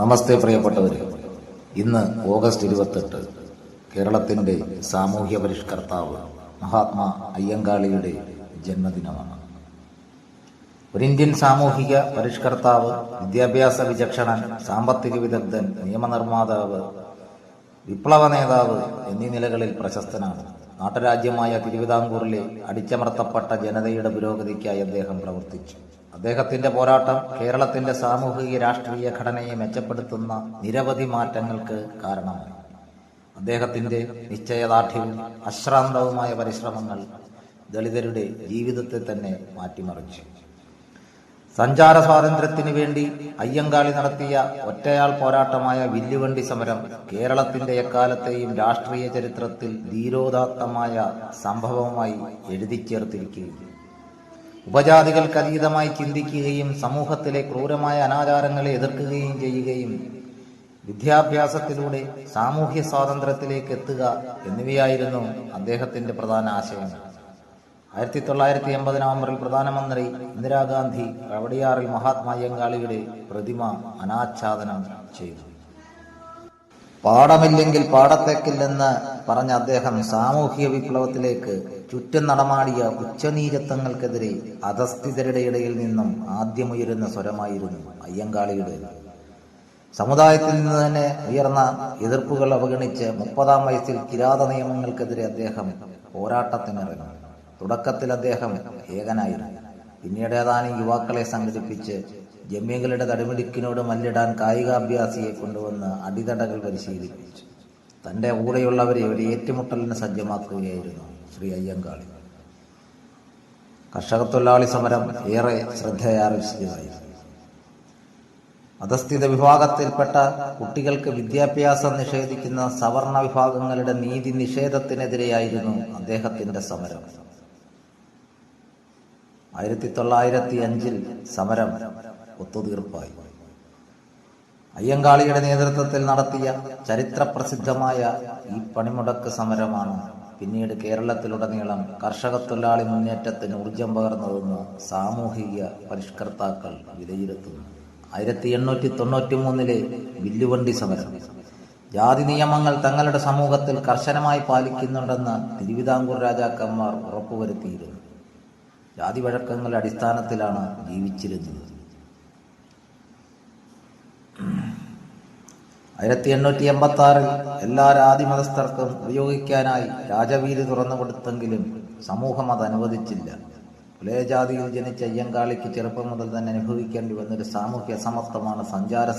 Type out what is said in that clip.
നമസ്തേ പ്രിയപ്പെട്ടവർ ഇന്ന് ഓഗസ്റ്റ് ഇരുപത്തെട്ട് കേരളത്തിന്റെ സാമൂഹ്യ പരിഷ്കർത്താവ് മഹാത്മാ അയ്യങ്കാളിയുടെ ജന്മദിനമാണ്. ഒരു ഇന്ത്യൻ സാമൂഹിക പരിഷ്കർത്താവ് വിദ്യാഭ്യാസ വിചക്ഷണൻ സാമ്പത്തിക വിദഗ്ധൻ നിയമനിർമ്മാതാവ് വിപ്ലവ നേതാവ് എന്നീ നിലകളിൽ പ്രശസ്തനാണ്. നാട്ടുരാജ്യമായ തിരുവിതാംകൂറിലെ അടിച്ചമർത്തപ്പെട്ട ജനതയുടെ പുരോഗതിക്കായി അദ്ദേഹം പ്രവർത്തിച്ചു. അദ്ദേഹത്തിന്റെ പോരാട്ടം കേരളത്തിന്റെ സാമൂഹിക രാഷ്ട്രീയ ഘടനയെ മെച്ചപ്പെടുത്തുന്ന നിരവധി മാറ്റങ്ങൾക്ക് കാരണമായി. അദ്ദേഹത്തിന്റെ നിശ്ചയദാർഢ്യവും അശ്രാന്തവുമായ പരിശ്രമങ്ങൾ ദളിതരുടെ ജീവിതത്തെ തന്നെ മാറ്റിമറിച്ചു. സഞ്ചാര സ്വാതന്ത്ര്യത്തിന് വേണ്ടി അയ്യങ്കാളി നടത്തിയ ഒറ്റയാൾ പോരാട്ടമായ വില്ലുവണ്ടി സമരം കേരളത്തിന്റെ എക്കാലത്തെയും രാഷ്ട്രീയ ചരിത്രത്തിൽ ധീരോദാത്തമായ സംഭവമായി എഴുതിച്ചേർത്തിരിക്കുകയും ഉപജാതികൾക്ക് അതീതമായി ചിന്തിക്കുകയും സമൂഹത്തിലെ ക്രൂരമായ അനാചാരങ്ങളെ എതിർക്കുകയും ചെയ്യുകയും വിദ്യാഭ്യാസത്തിലൂടെ സാമൂഹ്യ സ്വാതന്ത്ര്യത്തിലേക്ക് എത്തുക എന്നിവയായിരുന്നു അദ്ദേഹത്തിന്റെ പ്രധാന ആശയം ആയിരത്തി തൊള്ളായിരത്തി എൺപത് നവംബറിൽ പ്രധാനമന്ത്രി ഇന്ദിരാഗാന്ധി കവടിയാറിൽ മഹാത്മാ അയ്യങ്കാളിയുടെ പ്രതിമ അനാച്ഛാദനം ചെയ്തു. പാടമില്ലെങ്കിൽ പാടത്തേക്കില്ലെന്ന് പറഞ്ഞ അദ്ദേഹം സാമൂഹ്യ വിപ്ലവത്തിലേക്ക് ചുറ്റും നടമാടിയ ഉച്ചനീചത്വങ്ങൾക്കെതിരെ അധസ്ഥിതരുടെ ഇടയിൽ നിന്നും ആദ്യമുയരുന്ന സ്വരമായിരുന്നു അയ്യങ്കാളിയുടെ. സമുദായത്തിൽ നിന്ന് തന്നെ ഉയർന്ന എതിർപ്പുകൾ അവഗണിച്ച് മുപ്പതാം വയസ്സിൽ കിരാത നിയമങ്ങൾക്കെതിരെ അദ്ദേഹം പോരാട്ടത്തിനിറങ്ങി. തുടക്കത്തിൽ അദ്ദേഹം ഏകനായിരുന്നു. പിന്നീട് ഏതാനും യുവാക്കളെ സംഘടിപ്പിച്ച് ജമ്മികളുടെ തടിമിടുക്കിനോട് മല്ലിടാൻ കായികാഭ്യാസിയെ കൊണ്ടുവന്ന് അടിതടകൾ പരിശീലിപ്പിച്ചു. തന്റെ കൂടെയുള്ളവരെ ഒരു ഏറ്റുമുട്ടലിന് സജ്ജമാക്കുകയായിരുന്നു. ശ്രീ അയ്യങ്കാളി കർഷക തൊഴിലാളി സമരം ഏറെ ശ്രദ്ധയാർജിച്ചതായിരുന്നു അധസ്ഥിത വിഭാഗത്തിൽപ്പെട്ട കുട്ടികൾക്ക് വിദ്യാഭ്യാസം നിഷേധിക്കുന്ന സവർണ വിഭാഗങ്ങളുടെ നീതി നിഷേധത്തിനെതിരെയായിരുന്നു അദ്ദേഹത്തിന്റെ സമരം. ആയിരത്തി തൊള്ളായിരത്തി അഞ്ചിൽ സമരം ഒത്തുതീർപ്പായി. അയ്യങ്കാളിയുടെ നേതൃത്വത്തിൽ നടത്തിയ ചരിത്രപ്രസിദ്ധമായ ഈ പണിമുടക്ക് സമരമാണ് പിന്നീട് കേരളത്തിലുടനീളം കർഷക തൊഴിലാളി മുന്നേറ്റത്തിന് ഊർജം പകർന്നതെന്ന് സാമൂഹിക പരിഷ്കർത്താക്കൾ വിലയിരുത്തുന്നു. ആയിരത്തി എണ്ണൂറ്റി തൊണ്ണൂറ്റി മൂന്നിലെ വില്ലുവണ്ടി സമരം. ജാതി നിയമങ്ങൾ തങ്ങളുടെ സമൂഹത്തിൽ കർശനമായി പാലിക്കുന്നുണ്ടെന്ന് തിരുവിതാംകൂർ രാജാക്കന്മാർ ഉറപ്പുവരുത്തിയിരുന്നു. ജാതി വഴക്കങ്ങളുടെ അടിസ്ഥാനത്തിലാണ് ജീവിച്ചിരുന്നത്. ആയിരത്തി എണ്ണൂറ്റി എൺപത്തി ആറിൽ എല്ലാ രാതിമതസ്ഥർക്കും ഉപയോഗിക്കാനായി രാജവീതി തുറന്നു കൊടുത്തെങ്കിലും സമൂഹം അത് അനുവദിച്ചില്ല. പുലയജാതിയിൽ ജനിച്ച അയ്യങ്കാളിക്ക് ചെറുപ്പം മുതൽ തന്നെ അനുഭവിക്കേണ്ടി വന്നൊരു സാമൂഹ്യ അസമത്വമാണ് സഞ്ചാര